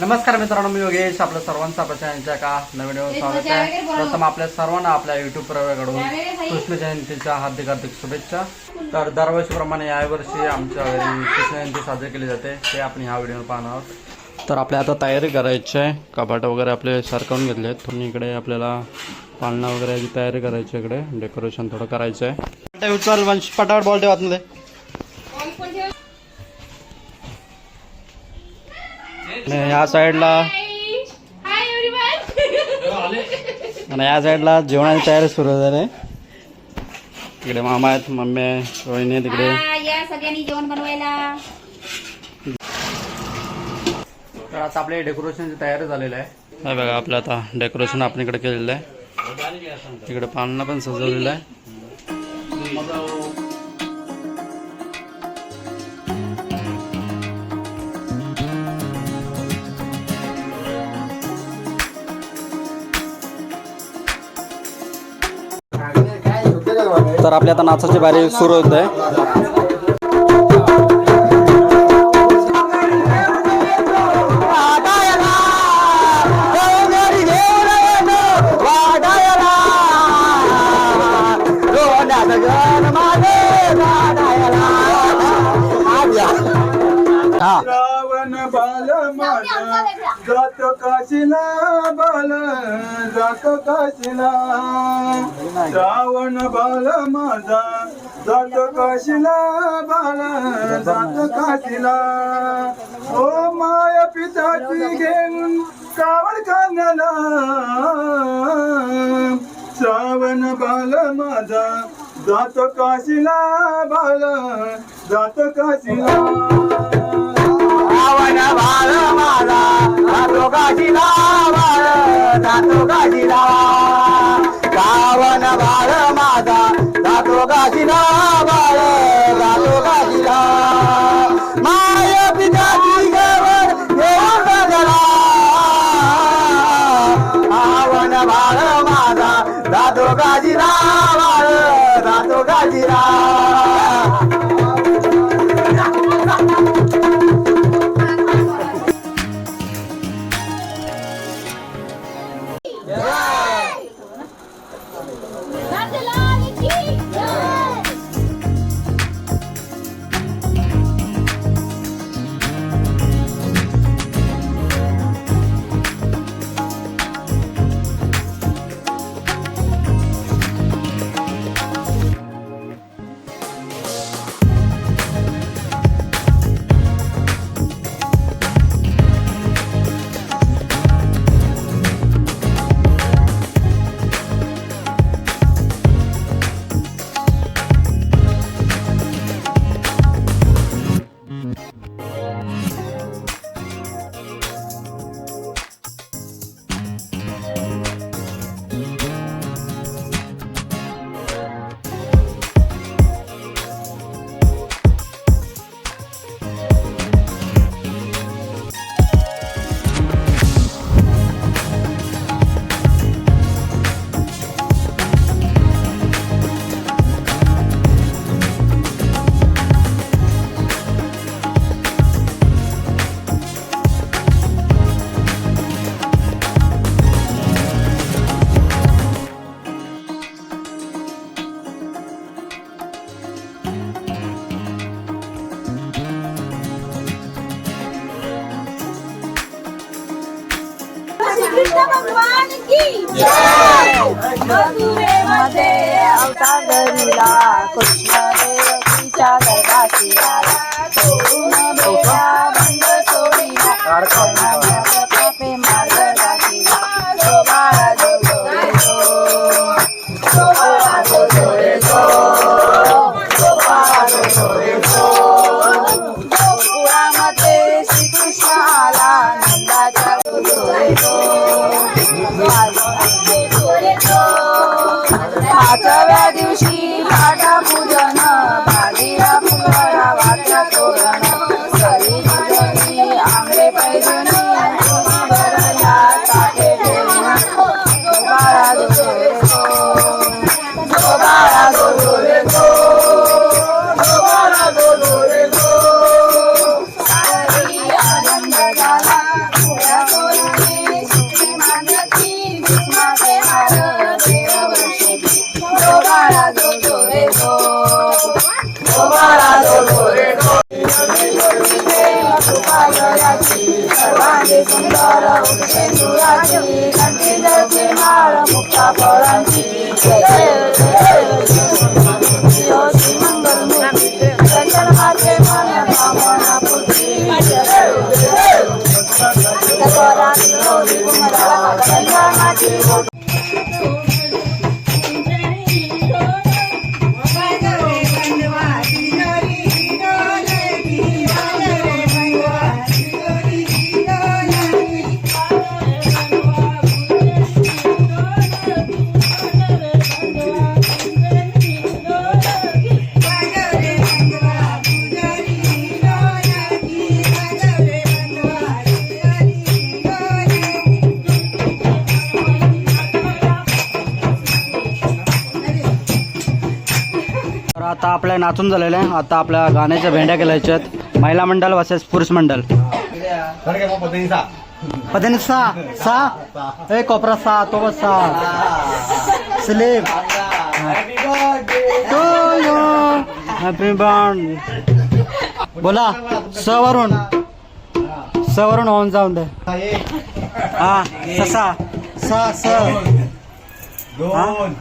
नमस्कार मित्रांनो मी योगेश आपल्या सर्वांचं चॅनलच्या का नवीन स्वागत आहे प्रथम आपल्या सर्वांना आपल्या युट्यूब प्रवेकडून कृष्ण जयंतीच्या हार्दिक हार्दिक शुभेच्छा. तर दरवर्षीप्रमाणे यावर्षी आमच्या घरी कृष्ण जयंती साजरी केली जाते. ते आपण ह्या व्हिडिओ पाहणार आहोत. तर आपल्या आता तयारी करायची आहे. कपाट वगैरे आपले सारखवून घेतले आहेत. पण इकडे आपल्याला पाळणा वगैरे याची तयारी करायची आहे इकडे. डेकोरेशन थोडं करायचं आहे. उचल वंश पटावर बॉल ठेवा आणि ह्या साईडला आणि या साईडला जेवणाची तयारी सुरू झाली तिकडे मामा आहेत मम्मी आहे रोहिणी आहे तिकडे या सगळ्यांनी जेवण बनवायला. तर आता आपले डेकोरेशनची तयारी झालेली आहे. हे बघा आपलं आता डेकोरेशन आपण इकडे केलेलं आहे. तिकडे पाळणा पण सजवलेलं आहे. तर आपल्या आता नाचाची बारी सुरू होत आहे जात काशीला बाल जात काशीला. श्रावण बाल माझा जात काशीला बाल जात काशीला. ओ माया पिताची घेऊन कावड खाण्याला श्रावण बाल माझा जात काशीला बाल जात काशीला. रावण बाळ माझा जातो काशीला बाळ जातो काशीला रावण बाळ माझा जातो काशीला बाळ जातो काशीला माय पिताची गवर घेऊन जगला रावण बाळ माझा जातो काशीला कृष्ण ભગવાન કી જય મધુરે મધે આવતા ગરીલા કૃષ્ણ રે વિચાર વાસી આલા Bye. Thank you. आता आपल्या नाचून झालेलं आहे. आता आपल्या गाण्याच्या भेंड्या केल्या आहेत. महिला मंडळ वर्सेस पुरुष मंडळ पत्नी सा सा. ए कोपरा सा तो बस सा. स्लीप हॅपी बर्थ बोला स वरून स वरून होऊन जाऊन दे. हा ससा स. स दोन.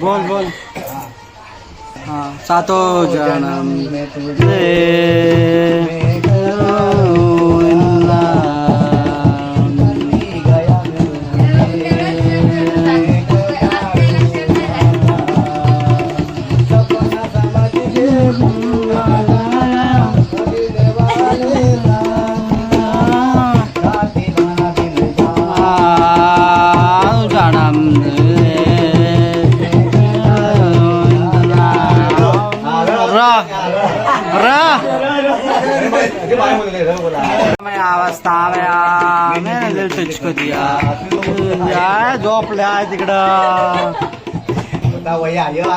बोल बोल हाँ सातो जन्म तुझे जन्म मैं अवस्था में दिया झोपल्या तिकडं. वया या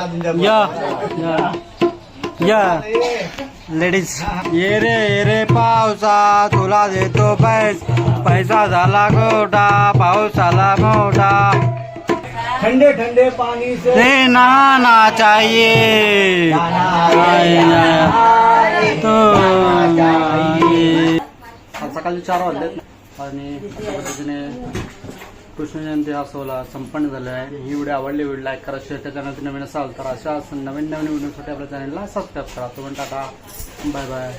या. लेडीज ये. रे ये रे पावसा तुला देतो पैस. पैसा झाला गोटा पाऊस आला मोठा. ठंडे ठंडे पानी से ते नहाना चाहिए. तो सकाळी चार वाजलेत. आणि अशा पद्धतीने कृष्ण जयंती हा सोहळा संपन्न झाला आहे ही व्हिडिओ आवडली व्हिडिओ लाईक करा शेअर त्या चॅनल नवीन असाल तर अशा नवीन नवीन व्हिडिओसाठी आपल्या चॅनलला सबस्क्राईब करा. तुम्ही टाटा. Bye bye.